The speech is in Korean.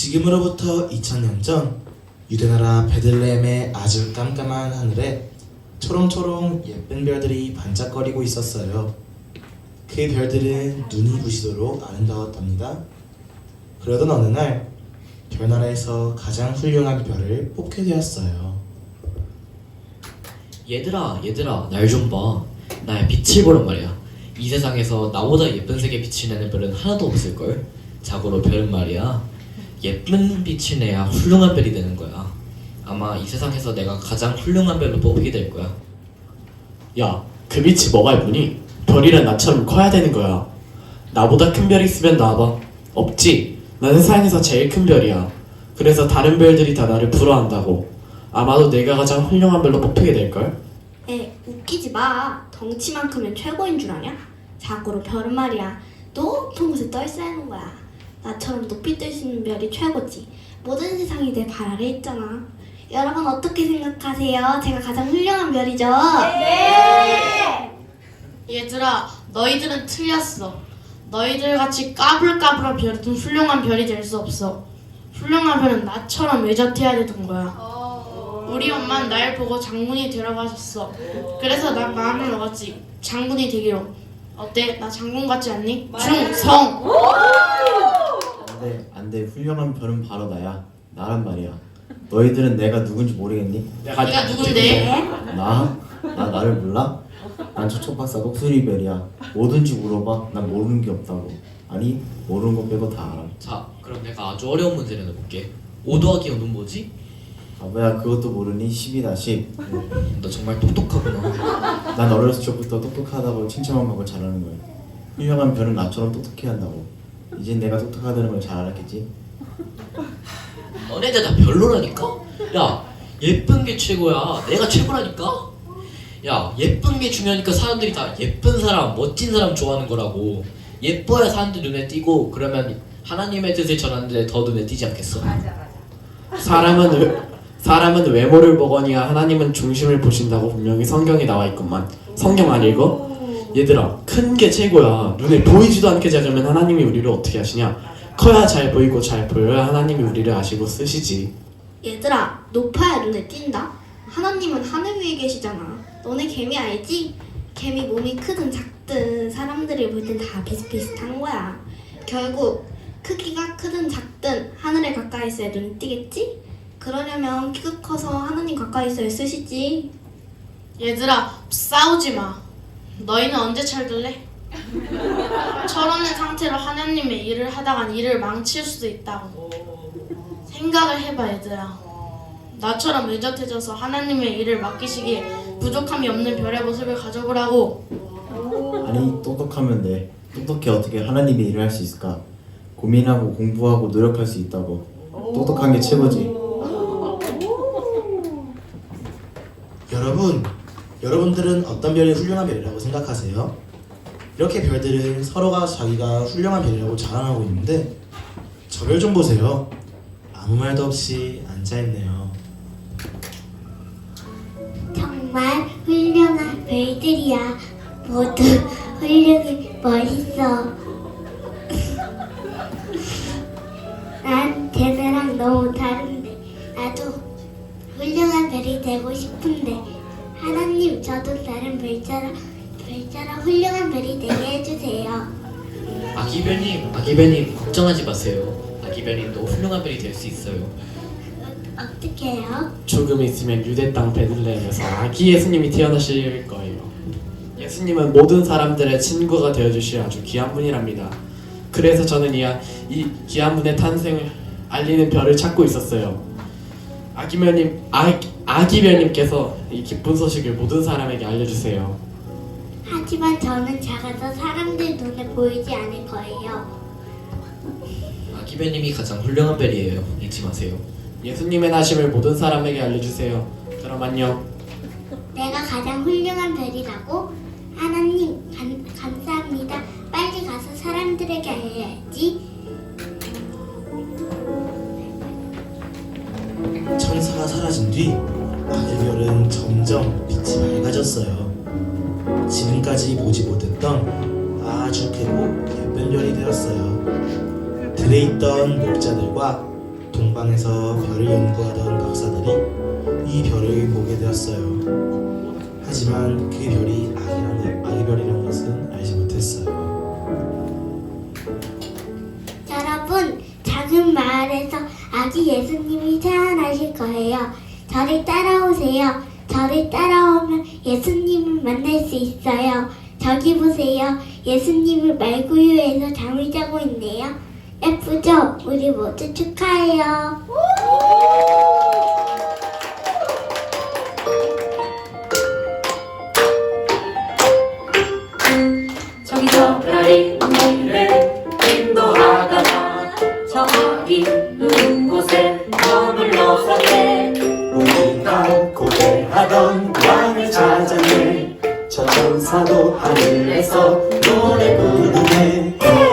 지금으로부터 2000년 전 유대나라 베들레헴의 아주 깜깜한 하늘에 초롱초롱 예쁜 별들이 반짝거리고 있었어요. 그 별들은 눈이 부시도록 아름다웠답니다. 그러던 어느 날 별나라에서 가장 훌륭한 별을 뽑게 되었어요. 얘들아 얘들아 날 좀 봐 나의 빛을 보란 말이야 이 세상에서 나보다 예쁜 색의 빛을 내는 별은 하나도 없을걸 자고로 별은 말이야 예쁜 빛을 내야 훌륭한 별이 되는 거야 아마 이 세상에서 내가 가장 훌륭한 별로 뽑히게 될 거야 야, 그 빛이 뭐가 예쁘니? 별이란 나처럼 커야 되는 거야. 나보다 큰 별이 있으면 나와봐. 없지. 난 세상에서 제일 큰 별이야. 그래서 다른 별들이 다 나를 부러워한다고. 아마도 내가 가장 훌륭한 별로 뽑히게 될걸? 에 웃기지 마. 덩치만큼은 최고인 줄 아냐? 자고로 별은 말이야. 높은 곳에 떠 있어야 하는 거야. 나처럼 높이 뜰 수 있는 별이 최고지. 모든 세상이 내 발 아래 있잖아. 여러분 어떻게 생각하세요? 제가 가장 훌륭한 별이죠? 얘들아, 너희들은 틀렸어. 너희들 같이 까불까불한 별은 훌륭한 별이 될 수 없어. 훌륭한 별은 나처럼 외젓해야 되는 거야. 우리 엄마는 날 보고 장군이 되라고 하셨어. 그래서 난 마음을 먹었지. 장군이 되기로. 어때? 나 장군 같지 않니? 충성! 안돼 안돼 훌륭한 별은 바로 나야. 나란 말이야. 너희들은 내가 누군지 모르겠니? 네가 누군데? 나? 나 나를 몰라? 난 초초 박사 녹수리별이야. 뭐든지 물어봐. 난 모르는 게 없다고. 아니 모르는 거 빼고 다 알아. 자 그럼 내가 아주 어려운 문제를 내볼게. 5 더하기 5는 뭐지? 바보야 그것도 모르니? 10이다 10. 너 정말 똑똑하구나. 난 어렸을 적부터 똑똑하다고 칭찬만 받고 잘하는 거야. 훌륭한 별은 나처럼 똑똑해야 한다고 이젠 내가 똑똑하다는 걸 잘 알았겠지? 너네들 다 별로라니까? 야 예쁜 게 최고야 내가 최고라니까? 야 예쁜 게 중요하니까 사람들이 다 예쁜 사람 멋진 사람 좋아하는 거라고 예뻐야 사람들 눈에 띄고 그러면 하나님의 뜻을 전하는데 더 눈에 띄지 않겠어? 사람은 외, 사람은 외모를 보거니와 하나님은 중심을 보신다고 분명히 성경에 나와 있구만. 성경 안 읽어? 얘들아, 큰 게 최고야. 눈에 보이지도 않게 작으면 하나님이 우리를 어떻게 하시냐? 커야 잘 보이고 잘 보여야 하나님이 우리를 아시고 쓰시지. 얘들아 높아야 눈에 띈다. 하나님은 하늘 위에 계시잖아. 너네 개미 알지? 개미 몸이 크든 작든 사람들이 볼 땐 다 비슷비슷한 거야. 결국 크기가 크든 작든 하늘에 가까이 있어야 눈이 띄겠지? 그러려면 키가 커서 하나님 가까이 있어야 쓰시지. 얘들아, 싸우지 마. 너희는 언제 철들래? 철없는 상태로 하나님의 일을 하다간 일을 망칠 수도 있다고. 생각을 해봐, 얘들아. 나처럼 의젓해져서 하나님의 일을 맡기시기에 부족함이 없는 별의 모습을 가져보라고. 아니 똑똑하면 돼 똑똑해 어떻게 하나님의 일을 할 수 있을까? 고민하고 공부하고 노력할 수 있다고 똑똑한 게 최고지 여러분, 여러분들은 어떤 별이 훌륭한 별이라고 생각하세요? 이렇게 별들은 서로가 자기가 훌륭한 별이라고 자랑하고 있는데 저 별 좀 보세요. 아무 말도 없이 앉아 있네요. 정말 훌륭한 별들이야. 모두 훌륭해 멋있어. 별처럼 별처럼 훌륭한 별이 되게 해주세요. 아기별님 아기별님 걱정하지 마세요 아기별님도 훌륭한 별이 될 수 있어요 어떻게 해요? 조금 있으면 유대 땅 베들레헴에서 아기 예수님이 태어나실 거예요. 예수님은 모든 사람들의 친구가 되어 주실 아주 귀한 분이랍니다. 그래서 저는 이, 아- 이 귀한 분의 탄생을 알리는 별을 찾고 있었어요. 아기별님, 아, 아기별님께서 이 기쁜 소식을 모든 사람에게 알려주세요. 하지만 저는 작아서 사람들 눈에 보이지 않을 거예요. 아기별님이 가장 훌륭한 별이에요 잊지 마세요 예수님의 나심을 모든 사람에게 알려주세요. 그럼 안녕. 내가 가장 훌륭한 별이라고? 하나님 감, 감사합니다. 빨리 가서 사람들에게 알려야지. 사라진 뒤 아기 별은 점점 빛이 밝아졌어요. 지금까지 보지 못했던 아주 크고 예쁜 별이 되었어요. 들에 있던 목자들과 동방에서 별을 연구하던 박사들이 이 별을 보게 되었어요. 하지만 그 별이 아기라는 아기별이라는 것은 알지 못했어요. 여러분, 작은 마을에서 아기 예수님이 태어나실 거예요. 저를 따라오세요. 저를 따라오면 예수님을 만날 수 있어요. 저기 보세요. 예수님을 말구유에서 잠을 자고 있네요. 예쁘죠? 우리 모두 축하해요. 여기 곳에 머물러 살네 우리가 고대하던 왕을 찾았네 저 천사도 하늘에서 노래 부르네.